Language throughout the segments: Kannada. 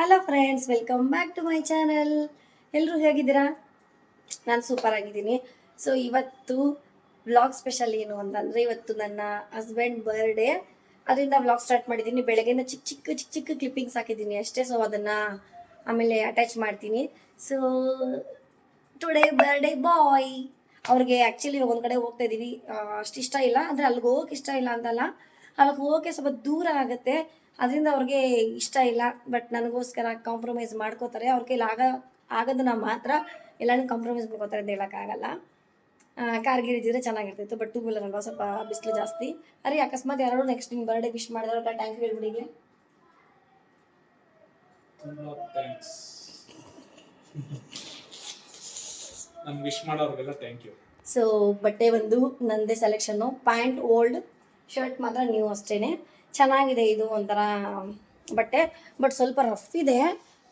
Hello friends welcome back to my channel ಎಲ್ಲರೂ ಹೇಗಿದ್ದೀರಾ? ನಾನು ಸೂಪರ್ ಆಗಿದ್ದೀನಿ. ಸೊ ಇವತ್ತು ವ್ಲಾಗ್ ಸ್ಪೆಷಲ್ ಏನು ಅಂತಂದರೆ ಇವತ್ತು ನನ್ನ ಹಸ್ಬೆಂಡ್ ಬರ್ಡೇ ಅದರಿಂದ ವ್ಲಾಗ್ ಸ್ಟಾರ್ಟ್ ಮಾಡಿದ್ದೀನಿ. ಬೆಳಗ್ಗೆನ ಚಿಕ್ಕ ಚಿಕ್ಕ ಚಿಕ್ಕ ಚಿಕ್ಕ ಕ್ಲಿಪ್ಪಿಂಗ್ಸ್ ಹಾಕಿದ್ದೀನಿ ಅಷ್ಟೇ. ಸೊ ಅದನ್ನು ಆಮೇಲೆ ಅಟ್ಯಾಚ್ ಮಾಡ್ತೀನಿ. ಸೊ ಟುಡೇ ಬರ್ಡೇ ಬಾಯ್ ಅವ್ರಿಗೆ ಆ್ಯಕ್ಚುಲಿ ಒಂದು ಕಡೆ ಹೋಗ್ತಾ ಇದ್ದೀವಿ ಅಷ್ಟು ಇಷ್ಟ ಇಲ್ಲ. ಅಂದರೆ ಅಲ್ಲಿಗೆ ಹೋಗೋಕೆ ಇಷ್ಟ ಇಲ್ಲ ಅಂತಲ್ಲ. ಅಲ್ಲಿಗೆ ಹೋಗೋಕೆ ಸ್ವಲ್ಪ ದೂರ ಆಗುತ್ತೆ. ಅದರಿಂದ ಅವ್ರಿಗೆ ಇಷ್ಟ ಇಲ್ಲ. ಬಟ್ ನನಗೋಸ್ಕರ ಕಾಂಪ್ರಮೈಸ್ ಮಾಡ್ಕೋತಾರೆ. ಅವ್ರ ಕೈಲಿ ಆಗ ಆಗೋದನ್ನ ಮಾತ್ರ ಎಲ್ಲನೂ ಕಾಂಪ್ರಮೈಸ್ ಮಾಡ್ಕೋತಾರೆ ಅಂತ ಹೇಳೋಕ್ಕಾಗಲ್ಲ. ಕಾರ್ಗಿರಿದ್ರೆ ಚೆನ್ನಾಗಿರ್ತಿತ್ತು ಬಟ್ ಟೂ ವೀಲರ್ ಅಲ್ವಾ? ಸ್ವಲ್ಪ ಬಿಸಿಲು ಜಾಸ್ತಿ. ಅರೆ ಅಕಸ್ಮಾತ್ ಯಾರು ನೆಕ್ಸ್ಟ್ ನಿಮ್ಮ ಬರ್ಡೇ ವಿಶ್ ಮಾಡಿದ್ರೆ ಥ್ಯಾಂಕ್ ಯು ಹೇಳ್ಬಿಡಿಗೆ ತುಂಬಾ ಥ್ಯಾಂಕ್ಸ್ ನಮ್ಗೆ ವಿಶ್ ಮಾಡೋರಿಗೆಲ್ಲ ಥ್ಯಾಂಕ್ ಯು ಸೊ ಬಟ್ಟೆ ಒಂದು ನಂದೇ ಸೆಲೆಕ್ಷನ್ನು ಪ್ಯಾಂಟ್ ಓಲ್ಡ್ ಶರ್ಟ್ ಮಾತ್ರ ನೀವು ಅಷ್ಟೇನೆ. ಚೆನ್ನಾಗಿದೆ ಇದು ಒಂಥರ ಬಟ್ಟೆ ಬಟ್ ಸ್ವಲ್ಪ ರಫ್ ಇದೆ.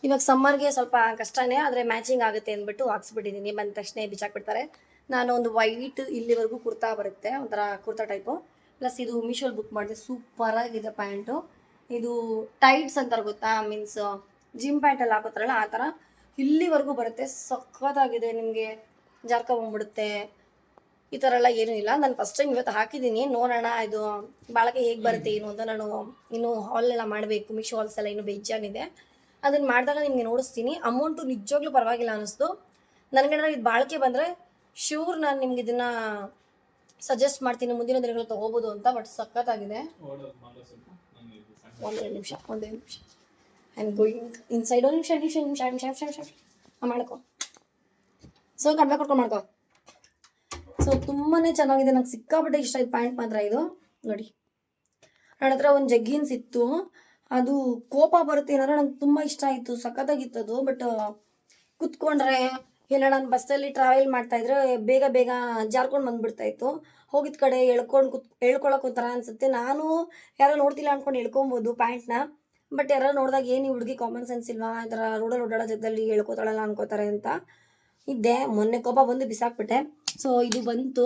ಇವಾಗ ಸಮ್ಮರ್ಗೆ ಸ್ವಲ್ಪ ಕಷ್ಟನೇ, ಆದರೆ ಮ್ಯಾಚಿಂಗ್ ಆಗುತ್ತೆ ಅಂದ್ಬಿಟ್ಟು ಹಾಕ್ಸ್ಬಿಟ್ಟಿದ್ದೀನಿ ಬಂದ ತಕ್ಷಣ ಬಿಚ್ಚಾಕ್ಬಿಡ್ತಾರೆ. ನಾನು ಒಂದು ವೈಟ್ ಇಲ್ಲಿವರೆಗೂ ಕುರ್ತಾ ಬರುತ್ತೆ, ಒಂಥರ ಕುರ್ತಾ ಟೈಪು ಪ್ಲಸ್ ಇದು ಮೀಶೋಲ್ ಬುಕ್ ಮಾಡಿದೆ ಸೂಪರಾಗಿದೆ ಪ್ಯಾಂಟು. ಇದು ಟೈಟ್ಸ್ ಅಂತಾರೆ ಗೊತ್ತಾ ಮೀನ್ಸ್ ಜಿಮ್ ಪ್ಯಾಂಟಲ್ಲಿ ಹಾಕೋತಾರಲ್ಲ, ಆ ಥರ ಇಲ್ಲಿವರೆಗೂ ಬರುತ್ತೆ, ಸಖತ್ತಾಗಿದೆ ನಿಮಗೆ. ಜಾರ್ಕೊಂಬಂದ್ಬಿಡುತ್ತೆ ಈ ಥರ ಎಲ್ಲ ಏನೂ ಇಲ್ಲ. ನಾನು ಫಸ್ಟ್ ಟೈಮ್ ಇವತ್ತು ಹಾಕಿದ್ದೀನಿ. ನೋಡೋಣ, ಇದು ಬಾಳಕೆ ಹೇಗೆ ಬರುತ್ತೆ ಏನು ಅಂತ ನಾನು ಇನ್ನು ಹಾಲ್ ಎಲ್ಲ ಮಾಡಬೇಕು. ಮಿಶೋ ಹಾಲ್ಸ್ ಎಲ್ಲ ಇನ್ನೂ ಬೆಜ್ಜಾಗಿದೆ ಅದನ್ನು ಮಾಡಿದಾಗ ನಿಮಗೆ ನೋಡಿಸ್ತೀನಿ. ಅಮೌಂಟು ನಿಜವಾಗ್ಲೂ ಪರವಾಗಿಲ್ಲ ಅನ್ನಿಸ್ತು ನನಗೆ ಇದು ಬಾಳಿಕೆ ಬಂದರೆ ಶ್ಯೂರ್ ನಾನು ನಿಮ್ಗೆ ಇದನ್ನು ಸಜೆಸ್ಟ್ ಮಾಡ್ತೀನಿ. ಮುಂದಿನ ದಿನಗಳು ತೊಗೋಬೋದು ಅಂತ ಬಟ್ ಸಖತ್ತಾಗಿದೆ. ಒಂದೇ ನಿಮಿಷ ಒಂದೇ ನಿಮಿಷ. ಐ ಆಮ್ ಗೋಯಿಂಗ್ ಇನ್ಸೈಡ್ ಒಂದು ನಿಮಿಷ ನಿಮಿಷ ನಿಮಿಷ ನಿಮಿಷ. ನಿಮಿಷ ಮಾಡ್ಕೊ. ಸೊ ಕಡಿಮೆ ಮಾಡ್ಕೊ. ಸೊ ತುಂಬಾ ಚೆನ್ನಾಗಿದೆ. ನಂಗೆ ಸಿಕ್ಕಾಪಟ್ಟೆ ಇಷ್ಟ ಆಯ್ತು ಪ್ಯಾಂಟ್ ಮಾತ್ರ ಇದು. ನೋಡಿ. ನನ್ನ ಹತ್ರ ಒಂದು ಜಗ್ಗಿನ್ಸ್ ಇತ್ತು. ಅದು ಕೋಪ ಬರುತ್ತೆ ಏನಾದ್ರೆ ನಂಗೆ ತುಂಬ ಇಷ್ಟ ಆಯಿತು. ಸಖತ್ತಾಗಿತ್ತು ಅದು ಬಟ್ ಕುತ್ಕೊಂಡ್ರೆ ಇಲ್ಲ ನಾನು ಬಸ್ಸಲ್ಲಿ ಟ್ರಾವೆಲ್ ಮಾಡ್ತಾ ಇದ್ರೆ ಬೇಗ ಬೇಗ ಜಾರ್ಕೊಂಡು ಬಂದ್ಬಿಡ್ತಾ ಇತ್ತು. ಹೋಗಿದ ಕಡೆ ಎಳ್ಕೊಂಡು ಕುತ್, ಎಳ್ಕೊಳಕ್ ಒಂಥರ ಅನ್ಸುತ್ತೆ. ನಾನು ಯಾರೋ ನೋಡ್ತಿಲ್ಲ ಅನ್ಕೊಂಡು ಎಳ್ಕೊಬೋದು ಪ್ಯಾಂಟ್ನ. ಬಟ್ ಯಾರೋ ನೋಡಿದಾಗ ಏನು ಹುಡುಗಿ ಕಾಮನ್ ಸೆನ್ಸ್ ಇಲ್ವಾ? ಈ ಥರ ರೋಡಲ್ಲಿ ಓಡಾಡೋ ಜಗದಲ್ಲಿ ಹೇಳ್ಕೊತಾಳಲ್ಲ ಅನ್ಕೋತಾರೆ ಅಂತ. ಇದ್ದೆ. ಮೊನ್ನೆ ಕೋಪ ಬಂದು ಬಿಸಾಕ್ಬಿಟ್ಟೆ. ಸೊ ಇದು ಬಂತು.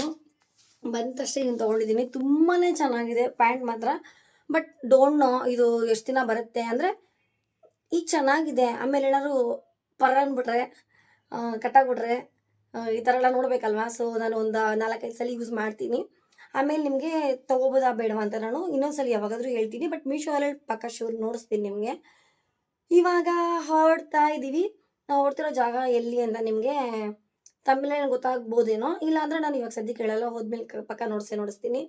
ಬಂದ ತಕ್ಷಣ ಇದನ್ನು ತೊಗೊಂಡಿದ್ದೀನಿ. ತುಂಬಾ ಚೆನ್ನಾಗಿದೆ ಪ್ಯಾಂಟ್ ಮಾತ್ರ. ಬಟ್ ಡೋಂಟ್ ನೋ ಇದು ಎಷ್ಟು ದಿನ ಬರುತ್ತೆ ಅಂದರೆ ಈಗ ಚೆನ್ನಾಗಿದೆ. ಆಮೇಲೆ ಏನಾದ್ರು ಪರ ಅಂದ್ಬಿಟ್ರೆ ಕಟ್ಟಾಗ್ಬಿಟ್ರೆ ಈ ಥರ ಎಲ್ಲ ನೋಡಬೇಕಲ್ವಾ? ಸೊ ನಾನು ಒಂದು ನಾಲ್ಕೈದು ಸಲ ಯೂಸ್ ಮಾಡ್ತೀನಿ. ಆಮೇಲೆ ನಿಮಗೆ ತೊಗೋಬೋದಾ ಬೇಡವಾ ಅಂತ ನಾನು ಇನ್ನೊಂದ್ಸಲ ಯಾವಾಗಾದರೂ ಹೇಳ್ತೀನಿ. ಬಟ್ ಮೀಶೋ ಅಲ್ಲಿ ಪಕ್ಕ ಶೂರ್ ನೋಡಿಸ್ತೀನಿ ನಿಮಗೆ. ಇವಾಗ ಹೊರಡ್ತಾ ಇದ್ದೀವಿ ನಾವು ಹೊಡ್ತಿರೋ ಜಾಗ ಎಲ್ಲಿ ಅಂತ ನಿಮಗೆ ತಮಿಳೇ ಗೊತ್ತಾಗ್ಬೋದೇನೋ? ಇಲ್ಲಾಂದ್ರೆ ನಾನು ಇವಾಗ ಸದ್ಯಕ್ಕೆ ಕೇಳಲ್ಲ, ಹೋದ್ಮೇಲೆ ಪಕ್ಕ ನೋಡಿಸೇ ನೋಡಿಸ್ತೀನಿ.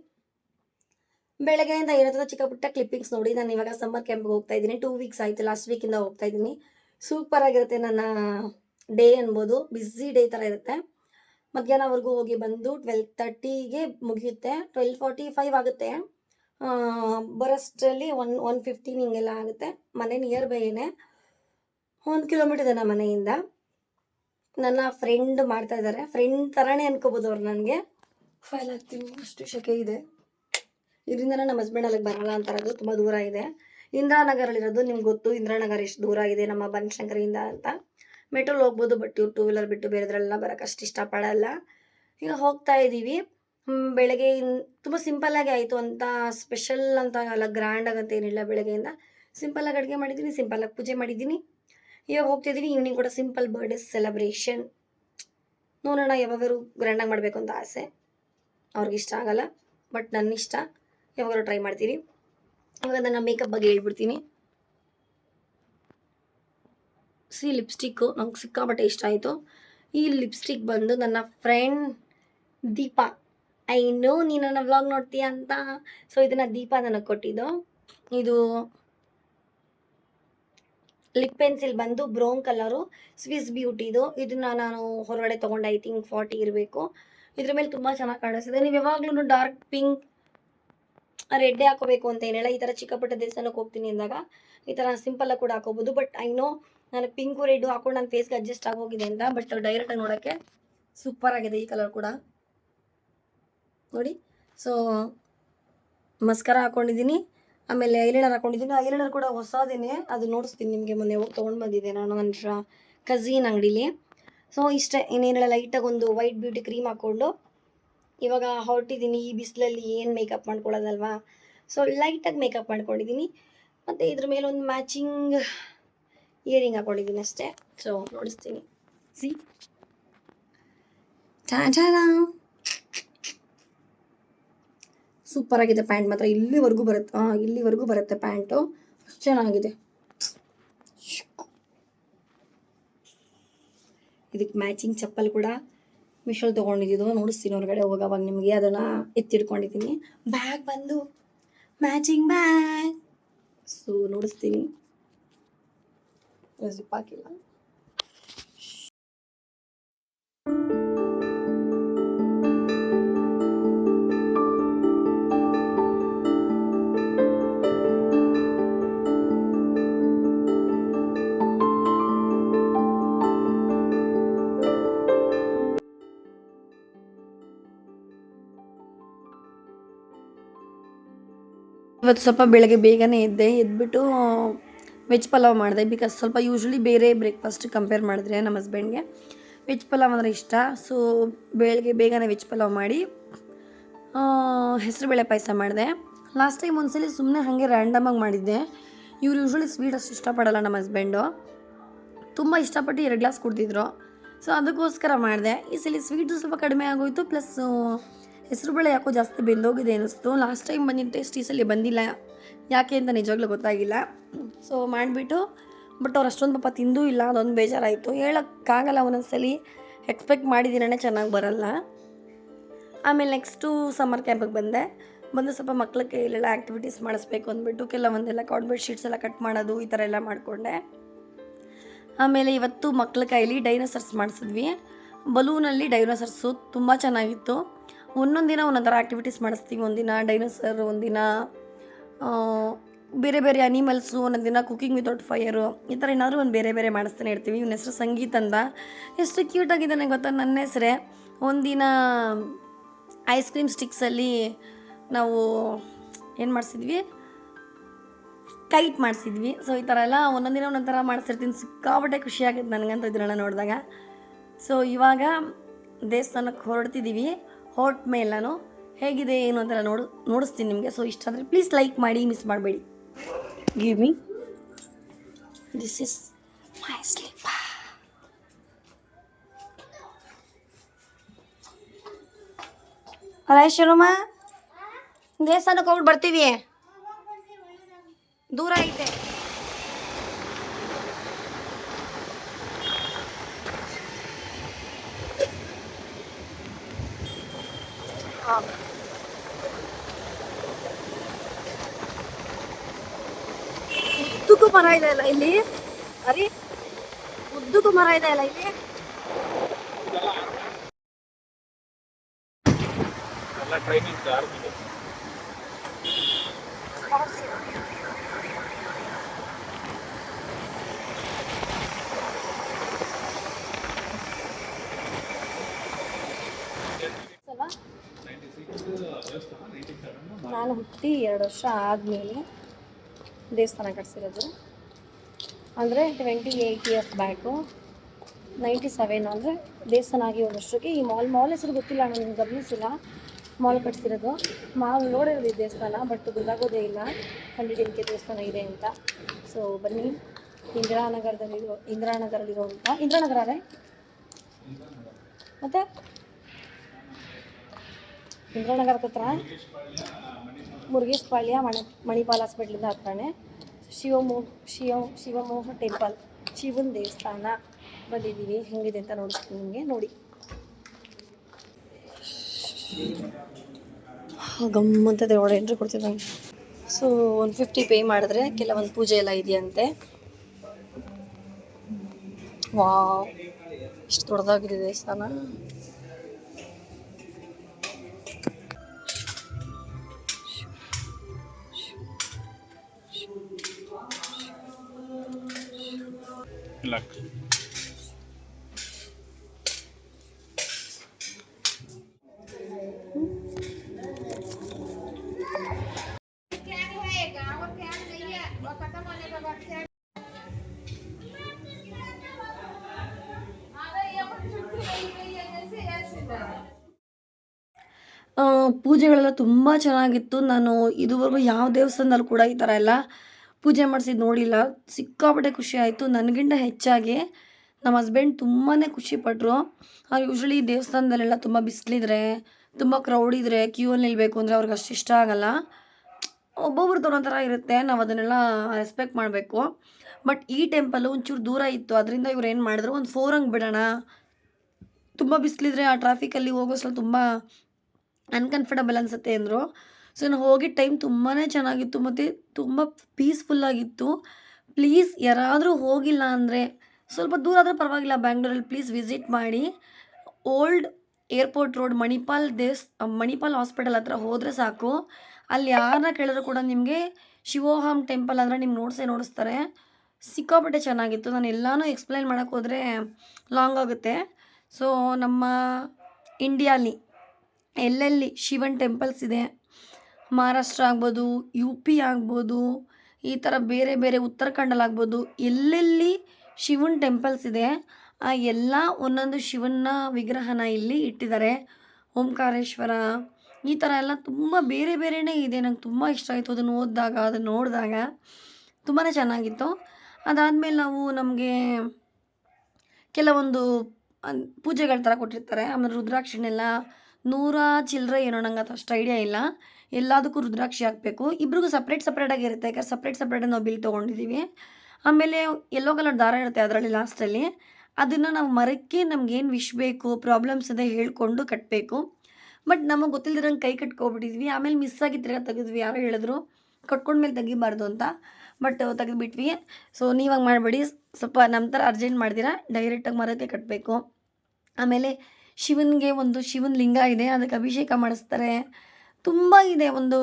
ಬೆಳಗ್ಗೆಯಿಂದ ಇರೋದ್ರ ಚಿಕ್ಕ ಪುಟ್ಟ ಕ್ಲಿಪ್ಪಿಂಗ್ಸ್ ನೋಡಿ, ನಾನು ಇವಾಗ ಸಮ್ಮರ್ ಕ್ಯಾಂಪ್ಗೆ ಹೋಗ್ತಾ ಇದ್ದೀನಿ. ಟೂ ವೀಕ್ಸ್ ಆಯಿತು ಲಾಸ್ಟ್ ವೀಕಿಂದ ಹೋಗ್ತಾ ಇದ್ದೀನಿ. ಸೂಪರ್ ಆಗಿರುತ್ತೆ ನನ್ನ ಡೇ ಅನ್ಬೋದು. ಬ್ಯುಸಿ ಡೇ ಥರ ಇರುತ್ತೆ. ಮಧ್ಯಾಹ್ನವರೆಗೂ ಹೋಗಿ ಬಂದು ಟ್ವೆಲ್ ತರ್ಟಿಗೆ ಮುಗಿಯುತ್ತೆ. ಟ್ವೆಲ್ ಫಾರ್ಟಿ ಫೈವ್ ಆಗುತ್ತೆ ಬರೋಷ್ಟರಲ್ಲಿ ಒನ್ ಒನ್ ಫಿಫ್ಟೀನ್ ಹಿಂಗೆಲ್ಲ ಆಗುತ್ತೆ. ಮನೆ ನಿಯರ್ ಬೈನೇ ಒಂದು ಕಿಲೋಮೀಟರ್ ಇದೆ ನಮ್ಮ ಮನೆಯಿಂದ. ನನ್ನ ಫ್ರೆಂಡ್ ಮಾಡ್ತಾ ಇದ್ದಾರೆ ಫ್ರೆಂಡ್ ಥರನೇ ಅನ್ಕೋಬೋದು ಅವ್ರು ನನಗೆ. ಫೈಲ್ ಹಾಕ್ತೀನಿ. ಅಷ್ಟು ಶೆಕೆ ಇದೆ. ಇದರಿಂದ ನಮ್ಮ ಹಸ್ಬೆಂಡ್ ಅಲ್ಲಿಗೆ ಬರಲ್ಲ ಅಂತಾರದು. ತುಂಬ ದೂರ ಇದೆ. ಇಂದಿರಾನಗರಲ್ಲಿರೋದು ನಿಮ್ಗೆ ಗೊತ್ತು. ಇಂದಿರಾನಗರ ಎಷ್ಟು ದೂರ ಇದೆ ನಮ್ಮ ಬನಶಂಕರಿಯಿಂದ ಅಂತ. ಮೆಟ್ರೋಲ್ ಹೋಗ್ಬೋದು ಬಟ್ ಇವ್ರು ಟೂ ವೀಲರ್ ಬಿಟ್ಟು ಬೇರೆದ್ರೆಲ್ಲ ಬರೋಕೆ ಅಷ್ಟು ಇಷ್ಟಪಡಲ್ಲ. ಈಗ ಹೋಗ್ತಾ ಇದ್ದೀವಿ ಬೆಳಗ್ಗೆ ತುಂಬ ಸಿಂಪಲ್ಲಾಗಿ ಆಯಿತು ಅಂತ ಸ್ಪೆಷಲ್ ಅಂತ ಅಲ್ಲ ಗ್ರ್ಯಾಂಡ್ ಏನಿಲ್ಲ ಬೆಳಗ್ಗೆಯಿಂದ. ಸಿಂಪಲ್ಲಾಗಿ ಅಡುಗೆ ಮಾಡಿದ್ದೀನಿ ಸಿಂಪಲ್ಲಾಗಿ ಪೂಜೆ ಮಾಡಿದ್ದೀನಿ ಇವಾಗ ಹೋಗ್ತಿದ್ದೀವಿ ಈವ್ನಿಂಗ್ ಕೂಡ ಸಿಂಪಲ್ ಬರ್ಡೇ ಸೆಲೆಬ್ರೇಷನ್ ನೋಡೋಣ ಯಾವಾಗಾರು ಗ್ರ್ಯಾಂಡಾಗಿ ಮಾಡಬೇಕು ಅಂತ ಆಸೆ. ಅವ್ರಿಗೆ ಇಷ್ಟ ಆಗಲ್ಲ ಬಟ್ ನನ್ನ ಇಷ್ಟ. ಯಾವಾಗಾದ್ರು ಟ್ರೈ ಮಾಡ್ತೀನಿ. ಇವಾಗ ನನ್ನ ಮೇಕಪ್ ಬಗ್ಗೆ ಹೇಳ್ಬಿಡ್ತೀನಿ. ಸಿ ಲಿಪ್ಸ್ಟಿಕ್ಕು ನಂಗೆ ಸಿಕ್ಕಾಪಟ್ಟೆ ಇಷ್ಟ ಆಯಿತು. ಈ ಲಿಪ್ಸ್ಟಿಕ್ ಬಂದು ನನ್ನ ಫ್ರೆಂಡ್ ದೀಪಾ. ಐ ನೋ ನೀನು ನನ್ನ ವ್ಲಾಗ್ ನೋಡ್ತೀಯ ಅಂತ. ಸೊ ಇದನ್ನು ದೀಪಾ ನನಗೆ ಕೊಟ್ಟಿದ್ದು. ಇದು ಲಿಪ್ ಪೆನ್ಸಿಲ್ ಬಂದು ಬ್ರೌನ್ ಕಲರು ಸ್ವಿಸ್ ಬ್ಯೂಟಿದು ಇದನ್ನ ನಾನು ಹೊರಗಡೆ ತೊಗೊಂಡೆ ಐ ಥಿಂಕ್ ಫಾರ್ಟಿ ಇರಬೇಕು. ಇದ್ರ ಮೇಲೆ ತುಂಬ ಚೆನ್ನಾಗಿ ಕಾಣಿಸ್ತಿದೆ. ನೀವು ಯಾವಾಗ್ಲೂ ಡಾರ್ಕ್ ಪಿಂಕ್ ರೆಡ್ಡೇ ಹಾಕೋಬೇಕು ಅಂತ ಏನಿಲ್ಲ ಈ ಥರ ಚಿಕ್ಕ ಪುಟ್ಟ ದೇವಸ್ಥಾನಕ್ಕೆ ಹೋಗ್ತೀನಿ ಅಂದಾಗ ಈ ಥರ ಸಿಂಪಲ್ಲಾಗಿ ಕೂಡ ಹಾಕೋಬೋದು. ಬಟ್ ಐ ನೋ ನಾನು ಪಿಂಕು, ರೆಡ್ಡು ಹಾಕೊಂಡು ನನ್ನ ಫೇಸ್ಗೆ ಅಡ್ಜಸ್ಟ್ ಆಗೋಗಿದೆ ಅಂತ. ಬಟ್ ಡೈರೆಕ್ಟಾಗಿ ನೋಡೋಕ್ಕೆ ಸೂಪರ್ ಆಗಿದೆ ಈ ಕಲರ್ ಕೂಡ. ನೋಡಿ. ಸೊ, ಮಸ್ಕರ ಹಾಕೊಂಡಿದ್ದೀನಿ. ಆಮೇಲೆ ಐಲೈನರ್ ಹಾಕೊಂಡಿದ್ದೀನಿ ಐಲೈನರ್ ಕೂಡ ಹೊಸದೇನೆ. ಅದು ನೋಡಿಸ್ತೀನಿ ನಿಮಗೆ ಮೊನ್ನೆ ಹೋಗಿ ತೊಗೊಂಡು ಬಂದಿದ್ದೆ ನಾನು ನನ್ನ ಕಝೀನ್ ಅಂಗಡೀಲಿ. ಸೊ ಇಷ್ಟೇ. ಇನ್ನೇನೆಲ್ಲ ಲೈಟಾಗಿ ಒಂದು ವೈಟ್ ಬ್ಯೂಟಿ ಕ್ರೀಮ್ ಹಾಕ್ಕೊಂಡು ಇವಾಗ ಹೊರಟಿದ್ದೀನಿ ಈ ಬಿಸಿಲಲ್ಲಿ ಏನು ಮೇಕಪ್ ಮಾಡ್ಕೊಳ್ಳೋದಲ್ವಾ? ಸೊ ಲೈಟಾಗಿ ಮೇಕಪ್ ಮಾಡ್ಕೊಂಡಿದ್ದೀನಿ ಮತ್ತು ಇದ್ರ ಮೇಲೆ ಒಂದು ಮ್ಯಾಚಿಂಗ್ ಇಯರಿಂಗ್ ಹಾಕೊಂಡಿದ್ದೀನಿ ಅಷ್ಟೇ. ಸೊ ನೋಡಿಸ್ತೀನಿ. ಸಿ ಸೂಪರ್ ಆಗಿದೆ ಪ್ಯಾಂಟ್ ಮಾತ್ರ. ಇಲ್ಲಿವರೆಗೂ ಬರುತ್ತೆ. ಇಲ್ಲಿವರೆಗೂ ಬರುತ್ತೆ ಪ್ಯಾಂಟು ಚೆನ್ನಾಗಿದೆ. ಇದಕ್ಕೆ ಮ್ಯಾಚಿಂಗ್ ಚಪ್ಪಲ್ ಕೂಡ ಮಿಶಲ್ ತೊಗೊಂಡಿದ್ದು. ನೋಡಿಸ್ತೀನಿ ಹೊರಗಡೆ ಹೋಗೋವಾಗ ನಿಮಗೆ ಅದನ್ನು ಎತ್ತಿಡ್ಕೊಂಡಿದ್ದೀನಿ ಬ್ಯಾಗ್ ಬಂದು ಮ್ಯಾಚಿಂಗ್ ಬ್ಯಾಗ್ ಸೊ ನೋಡಿಸ್ತೀನಿ. ಜಿಪ್ ಹಾಕಿಲ್ಲ. ಇವತ್ತು ಸ್ವಲ್ಪ ಬೆಳಗ್ಗೆ ಬೇಗನೆ ಎದ್ದೆ, ಎದ್ಬಿಟ್ಟು ವೆಜ್ ಪಲಾವ್ ಮಾಡಿದೆ. ಬಿಕಾಸ್ ಸ್ವಲ್ಪ ಯೂಶ್ವಲಿ ಬೇರೆ ಬ್ರೇಕ್ಫಾಸ್ಟ್ ಕಂಪೇರ್ ಮಾಡಿದ್ರೆ ನಮ್ಮ ಹಸ್ಬೆಂಡ್ಗೆ ವೆಜ್ ಪಲಾವ್ ಅಂದರೆ ಇಷ್ಟ. ಸೊ ಬೆಳಗ್ಗೆ ಬೇಗನೆ ವೆಜ್ ಪಲಾವ್ ಮಾಡಿ ಹೆಸರುಬೇಳೆ ಪಾಯಸ ಮಾಡಿದೆ. ಲಾಸ್ಟ್ ಟೈಮ್ ಒಂದ್ಸಲಿ ಸುಮ್ಮನೆ ಹಾಗೆ ರ್ಯಾಂಡಮಾಗಿ ಮಾಡಿದ್ದೆ. ಇವ್ರು ಯೂಶ್ವಲಿ ಸ್ವೀಟ್ ಅಷ್ಟು ಇಷ್ಟಪಡಲ್ಲ ನಮ್ಮ ಹಸ್ಬೆಂಡು ತುಂಬ ಇಷ್ಟಪಟ್ಟು ಎರಡು ಗ್ಲಾಸ್ ಕುಡ್ತಿದ್ರು ಸೊ ಅದಕ್ಕೋಸ್ಕರ ಮಾಡಿದೆ. ಈ ಸಲ ಸ್ವೀಟು ಸ್ವಲ್ಪ ಕಡಿಮೆ ಆಗೋಯ್ತು. ಪ್ಲಸ್ ಹೆಸರುಬೇಳೆ ಯಾಕೋ ಜಾಸ್ತಿ ಬೆಂದೋಗಿದೆ ಅನ್ನಿಸ್ತು. ಲಾಸ್ಟ್ ಟೈಮ್ ಬಂದಿದ್ದ ಟೇಸ್ಟ್ ಈ ಸಲ ಬಂದಿಲ್ಲ. ಯಾಕೆ ಅಂತ ನಿಜವಾಗ್ಲೂ ಗೊತ್ತಾಗಿಲ್ಲ. ಸೊ ಮಾಡಿಬಿಟ್ಟು ಬಟ್ ಅವ್ರು ಅಷ್ಟೊಂದು ಪಾಪ ತಿಂದೂ ಇಲ್ಲ, ಅದೊಂದು ಬೇಜಾರಾಯಿತು. ಹೇಳೋಕ್ಕಾಗಲ್ಲ ಒಂದೊಂದ್ಸಲಿ. ಎಕ್ಸ್ಪೆಕ್ಟ್ ಮಾಡಿದ್ದೀನೇ ಚೆನ್ನಾಗಿ ಬರಲ್ಲ. ಆಮೇಲೆ ನೆಕ್ಸ್ಟು ಸಮ್ಮರ್ ಕ್ಯಾಂಪಿಗೆ ಬಂದೆ. ಬಂದು ಸ್ವಲ್ಪ ಮಕ್ಳ ಕೈಲೆಲ್ಲ ಆ್ಯಕ್ಟಿವಿಟೀಸ್ ಮಾಡಿಸ್ಬೇಕು ಅಂದ್ಬಿಟ್ಟು, ಕೆಲವೊಂದೆಲ್ಲ ಕಾರ್ಡ್ ಶೀಟ್ಸ್ ಎಲ್ಲ ಕಟ್ ಮಾಡೋದು, ಈ ಥರ ಎಲ್ಲ ಮಾಡಿಕೊಂಡೆ. ಆಮೇಲೆ ಇವತ್ತು ಮಕ್ಳ ಕೈಲಿ ಡೈನೋಸರ್ಸ್ ಮಾಡಿಸಿದ್ವಿ. ಬಲೂನಲ್ಲಿ ಡೈನೋಸರ್ಸು ತುಂಬ ಚೆನ್ನಾಗಿತ್ತು. ಒಂದೊಂದು ದಿನ ಒಂದೊಂದು ಥರ ಆ್ಯಕ್ಟಿವಿಟೀಸ್ ಮಾಡಿಸ್ತೀವಿ. ಒಂದಿನ ಡೈನೋಸರ್ ಒಂದಿನ ಬೇರೆ ಬೇರೆ ಅನಿಮಲ್ಸು ಒಂದೊಂದು ದಿನ ಕುಕಿಂಗ್ ವಿತೌಟ್ ಫೈಯರು ಈ ಥರ ಏನಾದರೂ ಒಂದು ಬೇರೆ ಬೇರೆ ಮಾಡಿಸ್ತಾನೆ ಇರ್ತೀವಿ. ಇವನ ಹೆಸರು ಸಂಗೀತ ಅಂತ. ಎಷ್ಟು ಕ್ಯೂಟಾಗಿದ್ದಾನೆ ಗೊತ್ತಾ? ನನ್ನ ಹೆಸರೇ ಒಂದಿನ ಐಸ್ ಕ್ರೀಮ್ ಸ್ಟಿಕ್ಸಲ್ಲಿ ನಾವು ಏನು ಮಾಡಿಸಿದ್ವಿ? ಕೈಟ್ ಮಾಡಿಸಿದ್ವಿ. ಸೊ ಈ ಥರ ಎಲ್ಲ ಒಂದೊಂದು ದಿನ ಒಂದೊಂದು ಥರ ಮಾಡಿಸಿರ್ತೀನಿ. ಸಿಕ್ಕಾಪಟ್ಟೆ ಖುಷಿ ಆಗುತ್ತೆ ನನಗಂತ ಇದನ್ನೆಲ್ಲ ನೋಡಿದಾಗ. ಸೊ ಇವಾಗ ದೇವಸ್ಥಾನಕ್ಕೆ ಹೊರಡ್ತಿದ್ದೀವಿ. ಹೊರಟ ಮೇಲೆ ನಾನು ಹೇಗಿದೆ ಏನು ಅಂತೆಲ್ಲ ನೋಡು, ನೋಡಿಸ್ತೀನಿ ನಿಮಗೆ. ಸೊ ಇಷ್ಟ ಆದರೆ ಪ್ಲೀಸ್ ಲೈಕ್ ಮಾಡಿ ಮಿಸ್ ಮಾಡಬೇಡಿ. Give me this is my slip Rayeshwaramma ದೇವಸ್ಥಾನಕ್ಕೆ ಹೋಗ್ಬಿಟ್ಟು ಬರ್ತೀವಿ. ದೂರ ಐತೆ. ಉದ್ದಕ್ಕೂ ಮರ ಇದೆ ಅಲ್ಲ ಇಲ್ಲಿ? ಅರಿ ಉದ್ದಕ್ಕೂ ಮರ ಇದೆ ಅಲ್ಲ ಇಲ್ಲಿ? ಎಲ್ಲ ಟ್ರೈನಿಂಗ್ ಜಾರ್ಗಿದೆ ನೈಂಟಿ ಸಿಕ್ಸ್ ದೇವಸ್ಥಾನ ನೈಂಟಿ ಸೆವೆನ್ ನಾನು ಹುಟ್ಟಿ ಎರಡು ವರ್ಷ ಆದಮೇಲೆ ದೇವಸ್ಥಾನ ಕಟ್ಸಿರೋದು. ಅಂದರೆ twenty eight years back ninety seven ಅಂದರೆ ದೇವಸ್ಥಾನ ಆಗಿ ಒಂದು ವರ್ಷಕ್ಕೆ ಈ ಮಾಲ್ ಮಾಲ್ ಹೆಸರು ಗೊತ್ತಿಲ್ಲ ನನಗೆ ಗಮನಿಸಿಲ್ಲ? ಮಾಲ್ ಕಟ್ಸಿರೋದು. ಮಾಲ್ ನೋಡಿರೋದು ಈ ದೇವಸ್ಥಾನ ಬಟ್ ಗೊತ್ತಾಗೋದೇ ಇಲ್ಲ. ಖಂಡಿತಕ್ಕೆ ದೇವಸ್ಥಾನ ಇದೆ ಅಂತ. ಸೊ ಬನ್ನಿ. ಇಂದಿರಾನಗರದಲ್ಲಿರೋ ಇಂದಿರಾನಗರಲ್ಲಿರುವಂಥ ಇಂದಿರಾನಗರ ಮತ್ತು ಮತ್ತೆ? ಇಂದಿರಾನಗರ ಹತ್ರ? ಮುರುಗೇಶ್ ಪಾಳ್ಯ ಮಣಿ, ಮಣಿಪಾಲ್ ಹಾಸ್ಪಿಟ್ಲಿಂದ ಹತ್ರನೇ ಶಿವಮೋ, ಶಿವ, ಶಿವಮೋಹ ಟೆಂಪಲ್, ಶಿವನ ದೇವಸ್ಥಾನ ಬಂದಿದ್ದೀವಿ. ಹೆಂಗಿದೆ ಅಂತ ನೋಡಿಸ್ತೀನಿ ನಿಮಗೆ. ನೋಡಿ. ಗಮ್ಮಂತ ದೇವಳ ಎಂಟ್ರಿ ಕೊಡ್ತಿದ್ದಂಗೆ ಸೊ ಒನ್ ಫಿಫ್ಟಿ ಪೇ ಮಾಡಿದ್ರೆ ಕೆಲವೊಂದು ಪೂಜೆ ಎಲ್ಲ ಇದೆಯಂತೆ. ವಾ ಇಷ್ಟು ದೊಡ್ಡದಾಗಿದೆ ದೇವಸ್ಥಾನ. ಪೂಜೆಗಳೆಲ್ಲ ತುಂಬ ಚೆನ್ನಾಗಿತ್ತು. ನಾನು ಇದುವರೆಗೂ ಯಾವ ದೇವಸ್ಥಾನದಲ್ಲಿ ಕೂಡ ಈ ಥರ ಎಲ್ಲ ಪೂಜೆ ಮಾಡಿಸಿದ್ದು ನೋಡಿಲ್ಲ. ಸಿಕ್ಕಾಪಟ್ಟೆ ಖುಷಿ ಆಯಿತು. ನನಗಿಂತ ಹೆಚ್ಚಾಗಿ ನಮ್ಮ ಹಸ್ಬೆಂಡ್ ತುಂಬಾ ಖುಷಿಪಟ್ಟರು ಅವ್ರು ಯೂಶ್ವಲಿ ದೇವಸ್ಥಾನದಲ್ಲೆಲ್ಲ ತುಂಬ ಬಿಸಿಲಿದ್ರೆ, ತುಂಬ ಕ್ರೌಡ್ ಕ್ಯೂ ಅಲ್ಲಿ ನಿಲ್ಲಬೇಕು ಅಂದರೆ ಅವ್ರಿಗೆ ಅಷ್ಟು ಇಷ್ಟ ಆಗಲ್ಲ. ಒಬ್ಬೊಬ್ರದ್ದು ಥರ ಇರುತ್ತೆ. ನಾವು ಅದನ್ನೆಲ್ಲ ರೆಸ್ಪೆಕ್ಟ್ ಮಾಡಬೇಕು. ಬಟ್ ಈ ಟೆಂಪಲ್ಲು ಒಂಚೂರು ದೂರ ಇತ್ತು. ಅದರಿಂದ ಇವ್ರು ಏನು ಮಾಡಿದ್ರು? ಒಂದು ಫೋರ್ ಹಂಗೆ ಬಿಡೋಣ. ತುಂಬ ಬಿಸಿಲಿದ್ರೆ ಆ ಟ್ರಾಫಿಕಲ್ಲಿ ಹೋಗೋಸಲ ತುಂಬ ಅನ್ಕಂಫರ್ಟಬಲ್ ಅನಿಸುತ್ತೆ ಅಂದರು. ಸೊ ನಾನು ಹೋಗಿದ್ದ ಟೈಮ್ ತುಂಬಾ ಚೆನ್ನಾಗಿತ್ತು ಮತ್ತು ತುಂಬ ಪೀಸ್ಫುಲ್ಲಾಗಿತ್ತು ಪ್ಲೀಸ್ ಯಾರಾದರೂ ಹೋಗಿಲ್ಲ ಅಂದರೆ ಸ್ವಲ್ಪ ದೂರ ಆದರೆ ಪರವಾಗಿಲ್ಲ ಬ್ಯಾಂಗ್ಳೂರಲ್ಲಿ ಪ್ಲೀಸ್ ವಿಸಿಟ್ ಮಾಡಿ. ಓಲ್ಡ್ ಏರ್ಪೋರ್ಟ್ ರೋಡ್ ಮಣಿಪಾಲ್ ದೇವ್ಸ್ ಮಣಿಪಾಲ್ ಹಾಸ್ಪಿಟಲ್ ಹತ್ರ ಹೋದರೆ ಸಾಕು. ಅಲ್ಲಿ ಯಾರನ್ನ ಕೇಳಿದ್ರು ಕೂಡ ನಿಮಗೆ ಶಿವೋಹಾಮ್ ಟೆಂಪಲ್ ಅಂದರೆ ನಿಮ್ಗೆ ನೋಡಿಸೇ ನೋಡಿಸ್ತಾರೆ. ಸಿಕ್ಕಾಪಟ್ಟೆ ಚೆನ್ನಾಗಿತ್ತು. ನಾನು ಎಲ್ಲನೂ ಎಕ್ಸ್ಪ್ಲೈನ್ ಮಾಡೋಕ್ಕೋದ್ರೆ ಲಾಂಗ್ ಆಗುತ್ತೆ. ಸೊ ನಮ್ಮ ಇಂಡಿಯಾಲಿ ಎಲ್ಲೆಲ್ಲಿ ಶಿವನ್ ಟೆಂಪಲ್ಸ್ ಇದೆ, ಮಹಾರಾಷ್ಟ್ರ ಆಗ್ಬೋದು ಯು ಪಿ ಆಗ್ಬೋದು, ಈ ಥರ ಬೇರೆ ಬೇರೆ ಉತ್ತರಾಖಂಡಲ್ಲಿ ಆಗ್ಬೋದು, ಎಲ್ಲೆಲ್ಲಿ ಶಿವನ್ ಟೆಂಪಲ್ಸ್ ಇದೆ, ಆ ಎಲ್ಲ ಒಂದೊಂದು ಶಿವನ ವಿಗ್ರಹನ ಇಲ್ಲಿ ಇಟ್ಟಿದ್ದಾರೆ. ಓಂಕಾರೇಶ್ವರ, ಈ ಥರ ಎಲ್ಲ ತುಂಬ ಬೇರೆ ಬೇರೆಯೇ ಇದೆ, ನಂಗೆ ತುಂಬ ಇಷ್ಟ ಆಯಿತು ಅದನ್ನು ಓದಿದಾಗ, ಅದನ್ನು ನೋಡಿದಾಗ. ತುಂಬಾ ಚೆನ್ನಾಗಿತ್ತು. ಅದಾದಮೇಲೆ ನಾವು ನಮಗೆ ಕೆಲವೊಂದು ಪೂಜೆಗಳ ಥರ ಕೊಟ್ಟಿರ್ತಾರೆ, ಆಮೇಲೆ ರುದ್ರಾಕ್ಷಿನೆಲ್ಲ ನೂರ ಚಿಲ್ಲರೆ ಏನೋ ನಂಗೆ ಅದು ಅಷ್ಟು ಐಡಿಯಾ ಇಲ್ಲ. ಎಲ್ಲದಕ್ಕೂ ರುದ್ರಾಕ್ಷಿ ಹಾಕಬೇಕು. ಇಬ್ರಿಗೂ ಸಪ್ರೇಟ್ ಸಪ್ರೇಟಾಗಿ ಇರುತ್ತೆ. ಯಾಕಂದ್ರೆ ಸಪ್ರೇಟ್ ಸಪ್ರೇಟ್ ನಾವು ಬಿಲ್ ತೊಗೊಂಡಿದ್ದೀವಿ ಆಮೇಲೆ ಎಲ್ಲೋ ಕಲರ್ ದಾರ ಇರುತ್ತೆ ಅದರಲ್ಲಿ ಲಾಸ್ಟಲ್ಲಿ ಅದನ್ನು ನಾವು ಮರಕ್ಕೆ ನಮ್ಗೇನು ವಿಶ್ ಬೇಕು ಪ್ರಾಬ್ಲಮ್ಸ್ ಇದೆ ಹೇಳ್ಕೊಂಡು ಕಟ್ಟಬೇಕು ಬಟ್ ನಮಗೆ ಗೊತ್ತಿಲ್ಲದಿರಂಗೆ ಕೈ ಕಟ್ಕೊಬಿಟ್ಟಿದ್ವಿ. ಆಮೇಲೆ ಮಿಸ್ ಆಗಿದ್ರೆ ತೆಗೆದ್ವಿ. ಯಾರೋ ಹೇಳಿದ್ರು ಕಟ್ಕೊಂಡ್ಮೇಲೆ ತೆಗಿಬಾರ್ದು ಅಂತ. ಬಟ್ ತೆಗೆದ್ಬಿಟ್ವಿ. ಸೊ ನೀವಾಗ ಮಾಡಬೇಡಿ. ಸ್ವಲ್ಪ ನಮ್ಮ ಥರ ಅರ್ಜೆಂಟ್ ಮಾಡ್ದಿರಾ ಡೈರೆಕ್ಟಾಗಿ ಮರಕ್ಕೆ ಕಟ್ಟಬೇಕು ಆಮೇಲೆ ಶಿವನಿಗೆ ಒಂದು ಶಿವನ ಲಿಂಗ ಇದೆ, ಅದಕ್ಕೆ ಅಭಿಷೇಕ ಮಾಡಿಸ್ತಾರೆ. ತುಂಬ ಇದೆ, ಒಂದು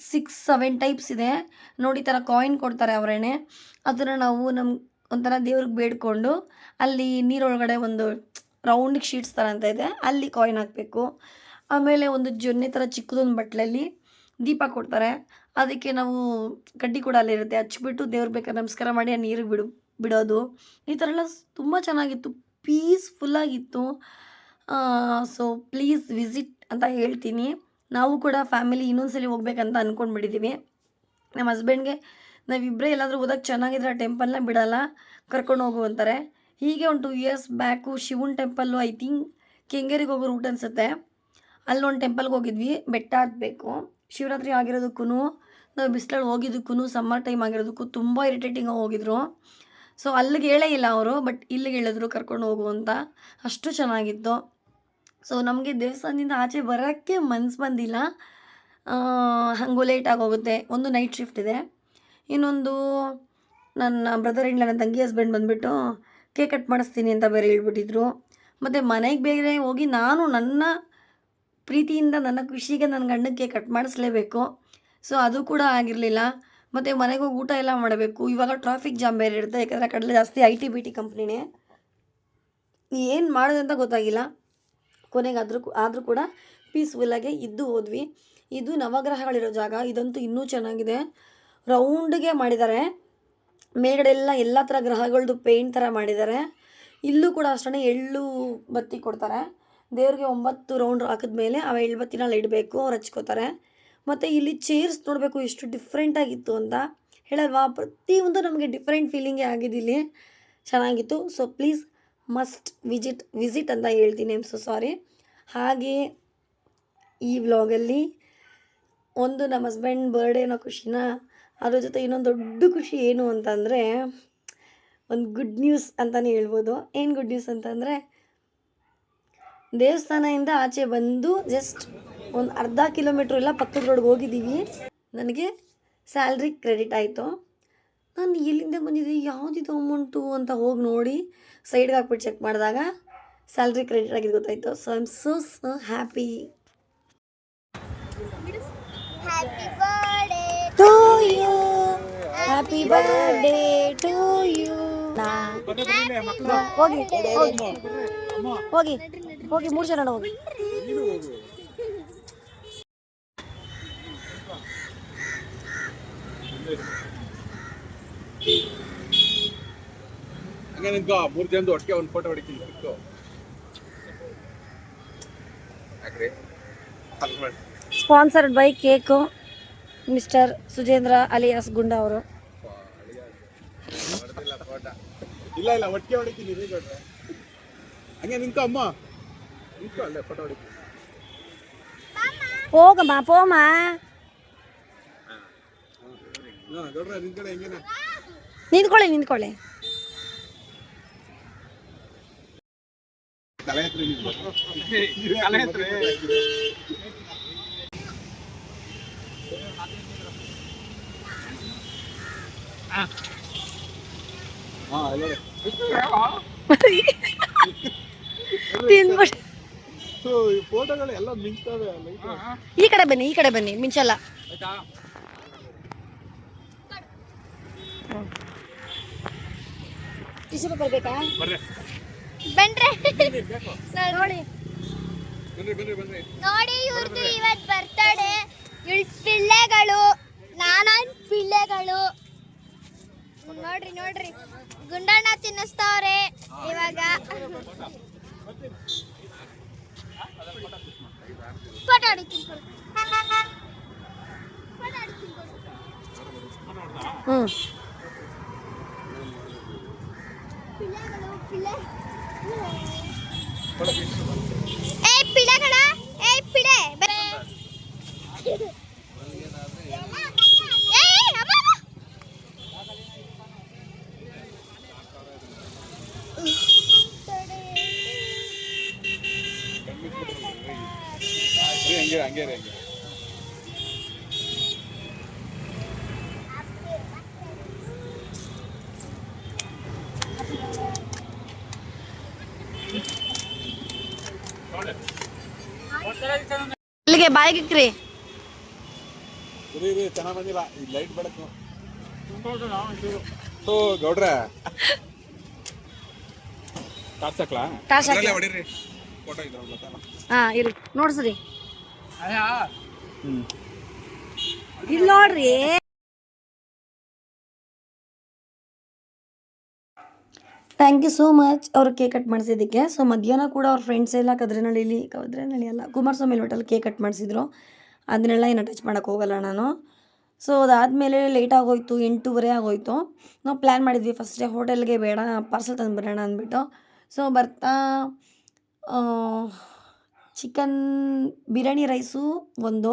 ಸಿಕ್ಸ್ ಸೆವೆನ್ ಟೈಪ್ಸ್ ಇದೆ. ನೋಡಿ ಥರ ಕಾಯಿನ್ ಕೊಡ್ತಾರೆ ಅವರೇನೆ. ಅದನ್ನು ನಾವು ನಮ್ಮ ಒಂಥರ ದೇವ್ರಿಗೆ ಬೇಡ್ಕೊಂಡು ಅಲ್ಲಿ ನೀರೊಳಗಡೆ ಒಂದು ರೌಂಡಿಗೆ ಶೀಟ್ಸ್ ಥರ ಅಂತ ಇದೆ, ಅಲ್ಲಿ ಕಾಯಿನ್ ಹಾಕಬೇಕು. ಆಮೇಲೆ ಒಂದು ಜೊನ್ನೆ ಥರ ಚಿಕ್ಕದೊಂದು ಬಟ್ಲಲ್ಲಿ ದೀಪ ಕೊಡ್ತಾರೆ. ಅದಕ್ಕೆ ನಾವು ಕಡ್ಡಿ ಕೂಡ ಅಲ್ಲಿರುತ್ತೆ. ಹಚ್ಚಿಬಿಟ್ಟು ದೇವ್ರ ಬೇಕಾದ್ರೆ ನಮಸ್ಕಾರ ಮಾಡಿ ಆ ನೀರಿಗೆ ಬಿಡು, ಬಿಡೋದು. ಈ ಥರ ಎಲ್ಲ ತುಂಬ ಚೆನ್ನಾಗಿತ್ತು ಪೀಸ್ಫುಲ್ಲಾಗಿತ್ತು ಸೊ ಪ್ಲೀಸ್ ವಿಸಿಟ್ ಅಂತ ಹೇಳ್ತೀನಿ. ನಾವು ಕೂಡ ಫ್ಯಾಮಿಲಿ ಇನ್ನೊಂದ್ಸಲಿ ಹೋಗ್ಬೇಕಂತ ಅಂದ್ಕೊಂಡ್ಬಿಟ್ಟಿದ್ದೀವಿ ನಮ್ಮ ಹಸ್ಬೆಂಡ್ಗೆ ನಾವಿಬ್ಬರೇ ಎಲ್ಲಾದರೂ ಹೋದಾಗ ಚೆನ್ನಾಗಿದ್ರೆ ಆ ಟೆಂಪಲ್ನ ಬಿಡಲ್ಲ, ಕರ್ಕೊಂಡು ಹೋಗು ಅಂತಾರೆ. ಹೀಗೆ ಒಂದು two years back Shivan temple I think ಕೆಂಗೇರಿಗೆ ಹೋಗೋ ರೂಟ್ ಅನಿಸುತ್ತೆ. ಅಲ್ಲೊಂದು ಟೆಂಪಲ್ಗೆ ಹೋಗಿದ್ವಿ, ಬೆಟ್ಟ ಹತ್ತಬೇಕು ಶಿವರಾತ್ರಿ ಆಗಿರೋದಕ್ಕೂ ನಾವು ಬಿಸಿಲಲ್ಲಿ ಹೋಗಿದ್ದಕ್ಕೂ ಸಮ್ಮರ್ ಟೈಮ್ ಆಗಿರೋದಕ್ಕೂ ತುಂಬ ಇರಿಟೇಟಿಂಗಾಗಿ ಹೋಗಿದ್ರು. ಸೊ ಅಲ್ಲಿಗೆ ಹೇಳೇ ಇಲ್ಲ ಅವರು ಬಟ್ ಇಲ್ಲಿಗೆ ಹೇಳಿದ್ರು ಕರ್ಕೊಂಡು ಹೋಗು ಅಂತ. ಅಷ್ಟು ಚೆನ್ನಾಗಿತ್ತು. ಸೊ ನಮಗೆ ದೇವಸ್ಥಾನದಿಂದ ಆಚೆ ಬರೋಕ್ಕೆ ಮನ್ಸು ಬಂದಿಲ್ಲ. ಹಂಗೂ ಲೇಟ್ ಆಗೋಗುತ್ತೆ. ಒಂದು ನೈಟ್ ಶಿಫ್ಟ್ ಇದೆ. ಇನ್ನೊಂದು ನನ್ನ ಬ್ರದರ್ ಇಂಡ್ಲ ನನ್ನ ತಂಗಿ ಹಸ್ಬೆಂಡ್ ಬಂದುಬಿಟ್ಟು ಕೇಕ್ ಕಟ್ ಮಾಡಿಸ್ತೀನಿ ಅಂತ ಬೇರೆ ಹೇಳ್ಬಿಟ್ಟಿದ್ರು. ಮತ್ತು ಮನೆಗೆ ಬೇರೆ ಹೋಗಿ ನಾನು ನನ್ನ ಪ್ರೀತಿಯಿಂದ, ನನ್ನ ಖುಷಿಗೆ ನನ್ನ ಗಂಡಕ್ಕೆ ಕಟ್ ಮಾಡಿಸ್ಲೇಬೇಕು. ಸೊ ಅದು ಕೂಡ ಆಗಿರಲಿಲ್ಲ. ಮತ್ತು ಮನೆಗೆ ಹೋಗಿ ಊಟ ಎಲ್ಲ ಮಾಡಬೇಕು. ಇವಾಗ ಟ್ರಾಫಿಕ್ ಜಾಮ್ ಬೇರೆ ಇರುತ್ತೆ. ಯಾಕಂದರೆ ಆ ಕಡೆ ಜಾಸ್ತಿ ಐ ಟಿ ಬಿ ಟಿ ಕಂಪ್ನಿನೇ ಏನು ಮಾಡೋದಂತ ಗೊತ್ತಾಗಿಲ್ಲ. ಕೊನೆಗೆ ಆದರೂ ಆದರೂ ಕೂಡ ಪೀಸ್ಫುಲ್ಲಾಗೆ ಇದ್ದು ಹೋದ್ವಿ. ಇದು ನವಗ್ರಹಗಳಿರೋ ಜಾಗ. ಇದಂತೂ ಇನ್ನೂ ಚೆನ್ನಾಗಿದೆ. ರೌಂಡ್ಗೆ ಮಾಡಿದ್ದಾರೆ. ಮೇಲ್ಗಡೆ ಎಲ್ಲ ಎಲ್ಲ ಥರ ಗ್ರಹಗಳದ್ದು ಪೇಂಟ್ ಥರ ಮಾಡಿದ್ದಾರೆ. ಇಲ್ಲೂ ಕೂಡ ಅಷ್ಟೇ ಎಳ್ಳು ಬತ್ತಿ ಕೊಡ್ತಾರೆ. ದೇವ್ರಿಗೆ ಒಂಬತ್ತು ರೌಂಡ್ ಹಾಕಿದ್ಮೇಲೆ ಆ ಎಳ್ಳು ಬತ್ತಿನ ಅಲ್ಲಿ ಇಡಬೇಕು ಅವ್ರು ಹಚ್ಕೋತಾರೆ ಮತ್ತು ಇಲ್ಲಿ ಚೇರ್ಸ್ ನೋಡಬೇಕು, ಎಷ್ಟು ಡಿಫ್ರೆಂಟಾಗಿತ್ತು ಅಂತ ಹೇಳಲ್ವಾ? ಪ್ರತಿಯೊಂದು ನಮಗೆ ಡಿಫ್ರೆಂಟ್ ಫೀಲಿಂಗೇ ಆಗಿದೆ ಇಲ್ಲಿ ಚೆನ್ನಾಗಿತ್ತು. So please must visit visit ಅಂತ ಹೇಳ್ತೀನಿ ಐಮ್ ಸೊ ಸಾರಿ ಹಾಗೆ ಈ ವ್ಲಾಗಲ್ಲಿ ಒಂದು ನಮ್ಮ ಹಸ್ಬೆಂಡ್ ಬರ್ಡೇ ಅನ್ನೋ ಖುಷಿನ, ಅದ್ರ ಜೊತೆ ಇನ್ನೊಂದು ದೊಡ್ಡ ಖುಷಿ ಏನು ಅಂತಂದರೆ, ಒಂದು ಗುಡ್ ನ್ಯೂಸ್ ಅಂತಲೇ ಹೇಳ್ಬೋದು. ಏನು ಗುಡ್ ನ್ಯೂಸ್ ಅಂತಂದರೆ, ದೇವಸ್ಥಾನದಿಂದ ಆಚೆ ಬಂದು ಜಸ್ಟ್ ಒಂದು ಅರ್ಧ ಕಿಲೋಮೀಟ್ರ್ ಎಲ್ಲ ಪಕ್ಕದ ರೋಡ್ಗೆ ಹೋಗಿದ್ದೀವಿ. ನನಗೆ ಸ್ಯಾಲ್ರಿ ಕ್ರೆಡಿಟ್ ಆಯಿತು. ನಾನು ಎಲ್ಲಿಂದ ಬಂದಿದೆ? ಯಾವುದಿದು ಅಮೌಂಟು ಅಂತ ಹೋಗಿ ನೋಡಿ ಸೈಡ್ಗೆ ಹಾಕ್ಬಿಟ್ಟು ಚೆಕ್ ಮಾಡಿದಾಗ ಸ್ಯಾಲ್ರಿ ಕ್ರೆಡಿಟ್ ಆಗಿದ್ದು ಗೊತ್ತಾಯಿತು. So I am so so happy to you happy birthday to you ಹೋಗಿ ಹೋಗಿ ಮೂರು ಜನ ಹೋಗಿ. ಹಂಗೆ ನಿಂತ್ಕೋ ಮೂರು ಜನದ್ದು ಒಟ್ಟಿಗೆ ಒಂದು ಫೋಟೋ ಹೊಡಿತೀನಿ ಬಿಟ್ಟು ಯಾಕ್ರಿ? Sponsored by cake mister Sujendra alias Gunda ಅವರು. ಇಲ್ಲ ಇಲ್ಲ ಒಟ್ಟಿಗೆ ಹೊಡಿತೀನಿ ರೀ ಗೌಡ್ರೆ ಹಂಗೆ ನಿಂತ್ಕೊ ಅಮ್ಮ. ನಿಂತ್ಕೊ ಅಲ್ಲೇ ಫೋಟೋ ಹೊಡಿತೀನಿ. ಹೋಗಮ್ಮ ಪೋಮ. ಹಾ ಗೌಡ್ರೆ ನಿಂತ್ಕಡೆ ಹೆಂಗೇನ ನಿಂತ್ಕೊಳ್ಳಿ ನಿಂತ್ಕೊಳ್ಳಿ. ಈ ಕಡೆ ಬನ್ನಿ ಈ ಕಡೆ ಬನ್ನಿ ಮಿಂಚಲ್ಲ. ಆಯ್ತಾ ಬರ್ಬೇಕಾ ಬನ್ರಿ ನೋಡಿ. ಬನ್ರಿ ಬನ್ರಿ ಬನ್ರಿ ನೋಡಿ ಇವ್ರದ್ದು ಇವತ್ತು ಬರ್ತಡೆ ಇಳ್ ಪಿಳ್ಳೆಗಳು. ನಾನಾನ್ ಪಿಳ್ಳೆಗಳು. ನೋಡ್ರಿ ನೋಡ್ರಿ. ಗುಂಡಣ್ಣ ತಿನ್ನಿಸ್ತಾವ್ರೆ ಇವಾಗ ಫೋಟೋ ಹೊಡಿತೀನಿ ಕೊಡು. ಫೋಟೋ ಹೊಡಿತೀನಿ ಕೊಡು. ಹ್ಞೂ ಪಿಳ್ಳೆಗಳು ಪಿಳ್ಳೆ ಏ ಪಿಳ್ಳೆಗಳ ಏ ಪಿಳ್ಳೆ ಬೇ- ಏ, ಅಮ್ಮ, ಅಮ್ಮ. ರೀ ಹಂಗೆ ಹಂಗೆ ರೀ ಹಂಗೆ ಇಲ್ಲಿಗೆ ಬಾಯಿಗಿಕ್ರಿ ರೀ ಚೆನ್ನಾಗಿ ಬಂದಿಲ್ಲ. ಈ ಲೈಟ್ ಬೆಳಕು. ಗೌಡ್ರೆ. ಹಾಕಿ. ಫೋಟೋ ಇದ್ರಲ್ಲ ಗೊತ್ತಲ್ಲ. ಇರಿ. ನೋಡ್ಸ್ರಿ. ಹ್ಮ್. ಇಲ್ಲಿ ನೋಡ್ರಿ. ಥ್ಯಾಂಕ್ ಯು ಸೋ ಮಚ್ ಅವ್ರು ಕೇಕ್ ಕಟ್ ಮಾಡಿಸಿದ್ದಕ್ಕೆ. ಸೊ ಮಧ್ಯಾಹ್ನ ಕೂಡ ಅವ್ರ ಫ್ರೆಂಡ್ಸ್ ಎಲ್ಲ ಕದ್ರೆನಹಳ್ಳಿಲಿ ಕದ್ರೆನಳ್ಳಿ ಅಲ್ಲ, ಕುಮಾರಸ್ವಾಮಿ ಹೋಟೆಲ್ ಕೇಕ್ ಕಟ್ ಮಾಡಿಸಿದ್ರು. ಅದನ್ನೆಲ್ಲ ಏನು ಟಚ್ ಮಾಡೋಕ್ಕೆ ಹೋಗಲ್ಲ ನಾನು. ಸೊ ಅದಾದಮೇಲೆ ಲೇಟ್ ಆಗೋಯ್ತು, ಎಂಟೂವರೆ ಆಗೋಯ್ತು. ನಾವು ಪ್ಲ್ಯಾನ್ ಮಾಡಿದ್ವಿ ಫಸ್ಟೇ ಹೋಟೆಲ್ಗೆ ಬೇಡ ಪಾರ್ಸಲ್ ಬರೋಣ ಅಂದ್ಬಿಟ್ಟು. ಸೊ ಬರ್ತಾ ಚಿಕನ್ ಬಿರಿಯಾನಿ ರೈಸು ಒಂದು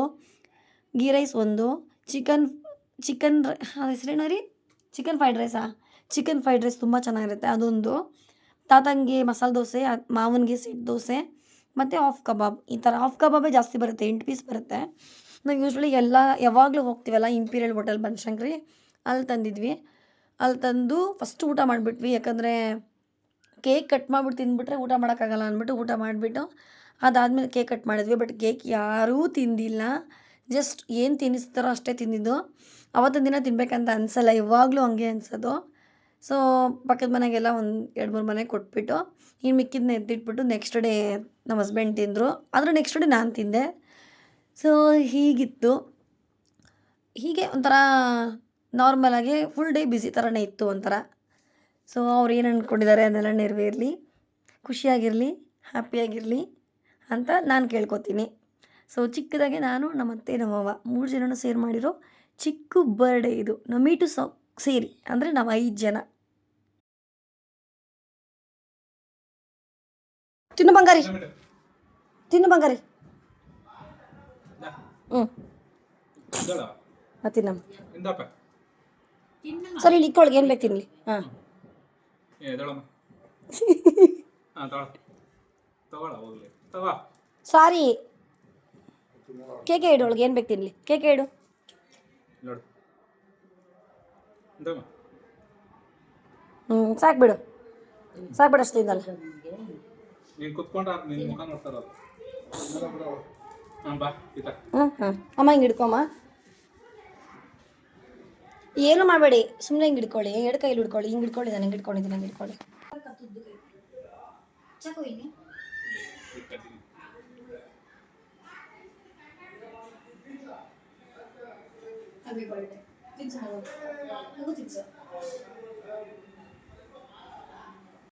ಗೀ ರೈಸ್ ಒಂದು ಚಿಕನ್ ಚಿಕನ್ ಹೆಸರೇನೋ ರೀ? ಚಿಕನ್ ಫ್ರೈಡ್ ರೈಸಾ ಚಿಕನ್ ಫ್ರೈಡ್ ರೈಸ್ ತುಂಬ ಚೆನ್ನಾಗಿರುತ್ತೆ, ಅದೊಂದು. ತಾತಂಗೆ ಮಸಾಲೆ ದೋಸೆ ಮಾವನಿಗೆ ಸೆಟ್ ದೋಸೆ, ಮತ್ತು ಆಫ್ ಕಬಾಬ್ ಈ ಥರ ಆಫ್ ಕಬಾಬೇ ಜಾಸ್ತಿ ಬರುತ್ತೆ, ಎಂಟು ಪೀಸ್ ಬರುತ್ತೆ. ನಾವು ಯೂಶ್ವಲಿ ಎಲ್ಲ ಯಾವಾಗಲೂ ಹೋಗ್ತೀವಲ್ಲ ಇಂಪೀರಿಯಲ್ ಹೋಟೆಲ್ ಬನಶಂಕರಿ ಅಲ್ಲಿ ತಂದಿದ್ವಿ. ಅಲ್ಲಿ ತಂದು ಫಸ್ಟ್ ಊಟ ಮಾಡಿಬಿಟ್ವಿ, ಯಾಕಂದರೆ ಕೇಕ್ ಕಟ್ ಮಾಡಿಬಿಟ್ಟು ತಿಂದ್ಬಿಟ್ರೆ ಊಟ ಮಾಡೋಕ್ಕಾಗಲ್ಲ ಅಂದ್ಬಿಟ್ಟು ಊಟ ಮಾಡಿಬಿಟ್ಟು, ಅದಾದಮೇಲೆ ಕೇಕ್ ಕಟ್ ಮಾಡಿದ್ವಿ. ಬಟ್ ಕೇಕ್ ಯಾರೂ ತಿಂದಿಲ್ಲ. ಜಸ್ಟ್ ಏನು ತಿನ್ನಿಸ್ತಾರೋ ಅಷ್ಟೇ ತಿಂದಿದ್ದು. ಅವತ್ತಿನ ದಿನ ತಿನ್ಬೇಕಂತ ಅನಿಸಲ್ಲ, ಯಾವಾಗಲೂ ಹಂಗೆ ಅನ್ಸೋದು. ಸೊ ಪಕ್ಕದ ಮನೆಗೆಲ್ಲ ಒಂದು ಎರಡು ಮೂರು ಮನೆ ಕೊಟ್ಬಿಟ್ಟು ಇನ್ನು ಮಿಕ್ಕಿದ್ನ ಎತ್ತಿಟ್ಬಿಟ್ಟು ನೆಕ್ಸ್ಟ್ ಡೇ ನಮ್ಮ ಹಸ್ಬೆಂಡ್ ತಿಂದರು. ಆದರೆ ನೆಕ್ಸ್ಟ್ ಡೇ ನಾನು ತಿಂದೆ. ಸೊ ಹೀಗಿತ್ತು. ಹೀಗೆ ಒಂಥರ ನಾರ್ಮಲಾಗಿ ಫುಲ್ ಡೇ ಬ್ಯುಸಿ ಥರನೇ ಇತ್ತು ಒಂಥರ. ಸೊ ಅವ್ರು ಏನು ಅಂದ್ಕೊಂಡಿದ್ದಾರೆ ಅದೆಲ್ಲ ನೆರವೇರಲಿ. ಖುಷಿಯಾಗಿರಲಿ, ಹ್ಯಾಪಿಯಾಗಿರಲಿ ಅಂತ ನಾನು ಕೇಳ್ಕೊತೀನಿ. ಸೊ ಚಿಕ್ಕದಾಗೆ ನಾನು, ನಮ್ಮ ಅತ್ತೆ ನಮ್ಮವ್ವ ಮೂರು ಜನನೂ ಸೇರ್ ಮಾಡಿರೋ ಚಿಕ್ಕ ಬರ್ಡೇ ಇದು. ನಮೀಟು ಸೊ, ಸೇರಿ. ಅಂದರೆ ನಾವು ಐದು ಜನ. ತಿನ್ನು ಬಂಗಾರಿ. ತಿನ್ನು ಬಂಗಾರಿ. ಹ್ಞೂ. ತಿನ್ನಮ್ಮ ಇಂದಪ್ಪ ಸರಿ ಇಕ್ಕೊಳಗೆ ಏನು ಬೇಕು ತಿನ್ನಲಿ ಹಾಂ. ಹಾಂ ಸಾರಿ. ಕೇಕೆ ಇಡು ಒಳಗೆ ಏನು ಬೇಕು ತಿನ್ನಲಿ ಕೇಕೆ ಇಡು. ಹ್ಞೂ ಸಾಕು ಬಿಡು. ಸಾಕು ಬಿಡು ಅಷ್ಟು ತಿಂದಲ್ಲ. ನೀನು ಕುತ್ಕೊಂಡ್ರೆ ನಿನ್ನ ಮುಖ ನೋಡ್ತಾರ ಹಾಂ ಬಾ ಈತ ಹ್ಞೂ ಹ್ಞೂ ಅಮ್ಮ ಹಿಂಗೆ ಹಿಡ್ಕೊಮ್ಮ. ಏನು ಮಾಡಬೇಡಿ ಸುಮ್ಮನೆ ಹಿಂಗೆ ಹಿಡ್ಕೊಳ್ಳಿ. ಎರಡು ಕೈಲಿ ಹಿಡ್ಕೊಳ್ಳಿ. ಹಿಂಗೆ ಹಿಡ್ಕೊಳ್ಳಿ ನಾನು ಹಿಂಗೆ ಹಿಡ್ಕೊಂಡಿದ್ದೀನಿ ಹಿಂಗೆ ಹಿಡ್ಕೊಳ್ಳಿ. ಚಾಕು ಇಲ್ಲಿ. ಹ್ಯಾಪಿ ಬರ್ಡೇ ತಿನ್ಸು ಮಗು. ಮಗು ತಿನ್ಸು.